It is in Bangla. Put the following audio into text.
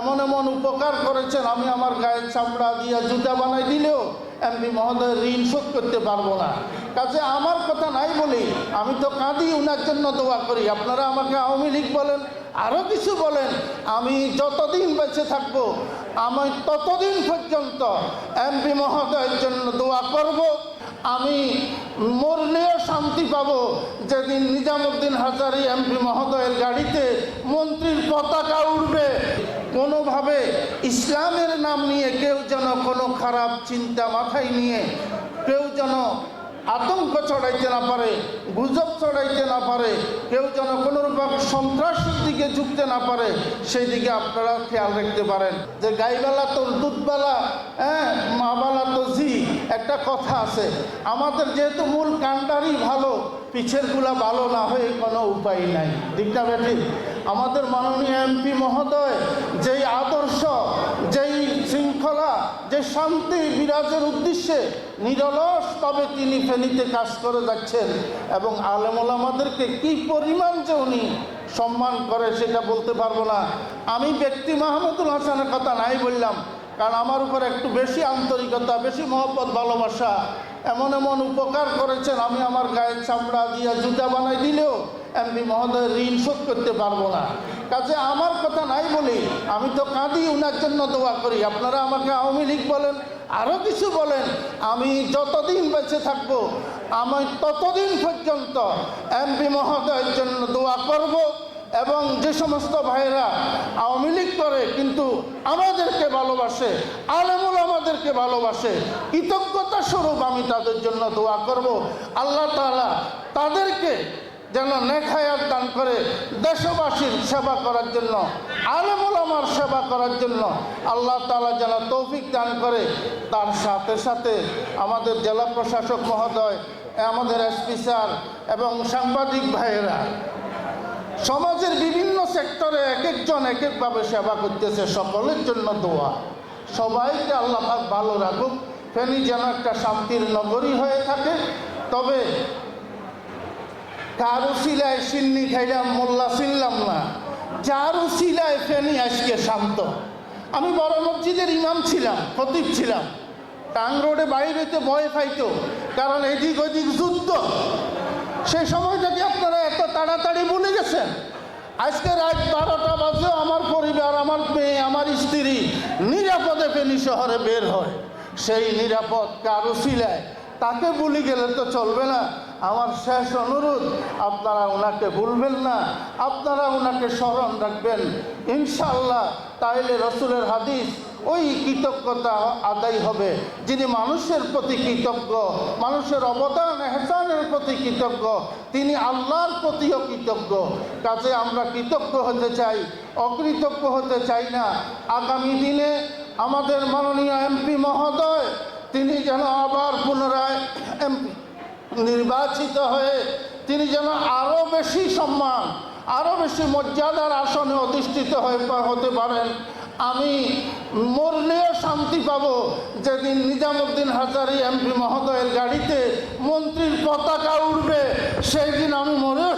এমন এমন উপকার করেছেন, আমি আমার গায়ের চামড়া দিয়ে জুতা বানাই দিলেও এমপি মহোদয় ঋণ শোধ করতে পারব না। কাজে আমার কথা নাই বলি, আমি তো কাঁদি উনার জন্য দোয়া করি। আপনারা আমাকে আওয়ামী লীগ বলেন আরও কিছু বলেন, আমি যতদিন বেঁচে থাকব, আমি ততদিন পর্যন্ত এমপি মহোদয়ের জন্য দোয়া করব। আমি মরলেও শান্তি পাব। যেদিন নিজামুদ্দিন হাজারি এমপি মহোদয়ের গাড়িতে মন্ত্রীর পতাকা কোনোভাবে ইসলামের নাম নিয়ে কেউ যেন কোনো খারাপ চিন্তা মাথায় নিয়ে কেউ যেন আতঙ্ক ছড়াইতে না পারে, গুজব ছড়াইতে না পারে, কেউ যেন কোনো রকম সন্ত্রাসের দিকে ঝুঁকতে না পারে সেই দিকে আপনারা খেয়াল রাখতে পারেন। যে গাইবালা তোর দুধবালা হ্যাঁ মা মাবালা তো জি একটা কথা আছে, আমাদের যেহেতু মূল কাণ্ডারই ভালো পিছেরগুলা ভালো না হয়ে কোনো উপায় নাই। দিকটা বেঠিক আমাদের মাননীয় এমপি মহোদয় যেই আদর্শ, যেই শৃঙ্খলা, যে শান্তি বিরাজের উদ্দেশ্যে নিরলসভাবে তিনি ফেনীতে কাজ করে যাচ্ছেন এবং আলেমুল আমাদেরকে কি পরিমাণ যে উনি সম্মান করে সেটা বলতে পারব না। আমি ব্যক্তি মাহমুদুল হাসানের কথা নাই বললাম কারণ আমার উপর একটু বেশি আন্তরিকতা, বেশি মহব্বত, ভালোবাসা এমন এমন উপকার করেছেন, আমি আমার গায়ের চামড়া দিয়ে জুতা বানাই দিলেও এমপি মহোদয় ঋণ শোধ করতে পারব না। কাজে আমার কথা নাই বলি, আমি তো কাঁদি উনার জন্য দোয়া করি। আপনারা আমাকে আওয়ামী লীগ বলেন আরও কিছু বলেন, আমি যতদিন বেঁচে থাকব, আমি ততদিন পর্যন্ত এমপি মহোদয়ের জন্য দোয়া করব। এবং যে সমস্ত ভাইয়েরা আওয়ামী লীগ করে কিন্তু আমাদেরকে ভালোবাসে, আলেমুল আমাদেরকে ভালোবাসে, কৃতজ্ঞতা স্বরূপ আমি তাদের জন্য দোয়া করব। আল্লাহ তাআলা তাদেরকে যেন নেখায়াত দান করে দেশবাসীর সেবা করার জন্য, আলেমুল আমার সেবা করার জন্য আল্লাহ তাআলা যেন তৌফিক দান করে। তার সাথে সাথে আমাদের জেলা প্রশাসক মহোদয়, আমাদের এসপি স্যার এবং সাংবাদিক ভাইয়েরা সমাজের বিভিন্ন সেক্টরে এক একজন এক একভাবে সেবা করতেছে, সকলের জন্য দোয়া। সবাইকে আল্লাহ ভালো রাখুক। ফেনী যেন একটা শান্তির নগরী হয়ে থাকে। তবে কারও শিলায় সিন্নি খাইলাম, মোল্লা চিনলাম না। যার শিলায় ফেনী আজকে শান্ত। আমি বড় মসজিদের ইমাম ছিলাম, খতিব ছিলাম। টাং রোডে বাইরেতে ভয় পাইতো, কারণ এদিক ওদিক যুদ্ধ। সেই সময়টাকে আপনারা তাড়াতাড়ি ভুলে গেছেন আজকে রাত বারোটা বাজেও আমার পরিবার, আমার মেয়ে, আমার স্ত্রী নিরাপদে ফেনী শহরে বের হয়। সেই নিরাপদ কারও শিলায় তাকে ভুলে গেলে তো চলবে না। আমার শেষ অনুরোধ, আপনারা ওনাকে ভুলবেন না। আপনারা ওনাকে স্মরণ রাখবেন। ইনশাল্লাহ তাইলে রসুলের হাদিস ওই কৃতজ্ঞতা আদায় হবে। যিনি মানুষের প্রতি কৃতজ্ঞ, মানুষের অবদান, এহসানের প্রতি কৃতজ্ঞ, তিনি আল্লাহর প্রতিও কৃতজ্ঞ। কাজে আমরা কৃতজ্ঞ হতে চাই, অকৃতজ্ঞ হতে চাই না। আগামী দিনে আমাদের মাননীয় এমপি মহোদয়, তিনি যেন আবার পুনরায় এমপি নির্বাচিত হয়ে, তিনি যেন আরও বেশি সম্মান আরও বেশি মর্যাদার আসনে অধিষ্ঠিত হয়ে হতে পারেন। আমি মরলেও শান্তি পাবো। যেদিন নিজামুদ্দিন হাজারি এমপি মহোদয়ের গাড়িতে মন্ত্রীর পতাকা উঠবে সেই দিন আমি মরে